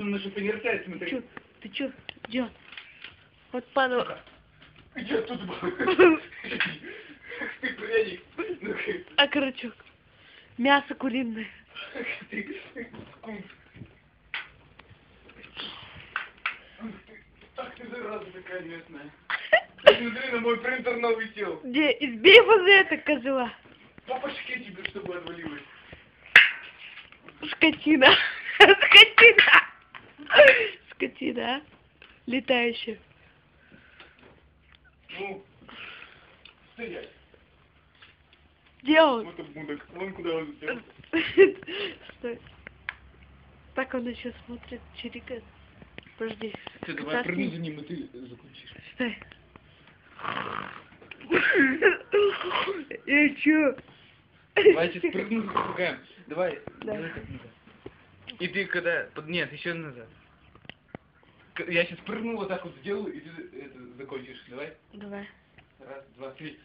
Он же померцает, Чё? смотри. Ты чё? Где? Вот падал. Где тут был? Ты пряник. Ну-ка. Окорочок. Мясо куриное. Ах ты зараза такая местная. Смотри, на мой принтер новый сел. Где? Избей возле это козла. По башке тебе, чтобы отвалилось. Скотина. Скотина. Скотина, а? Летающая. Ну, стоять. Где он? Вот обмудок. Вон куда он сел. Стой. Так он еще смотрит, чирикает. Подожди. Ты давай давай прыгни за ним, и ты закончишь. Стой. И чё? Давай сейчас прыгну, запугаем. Давай, Да. делай так назад. И ты когда... Нет, еще назад. Я сейчас прыгну, вот так вот сделаю, и ты это закончишь. Давай. Давай. Раз, два, три.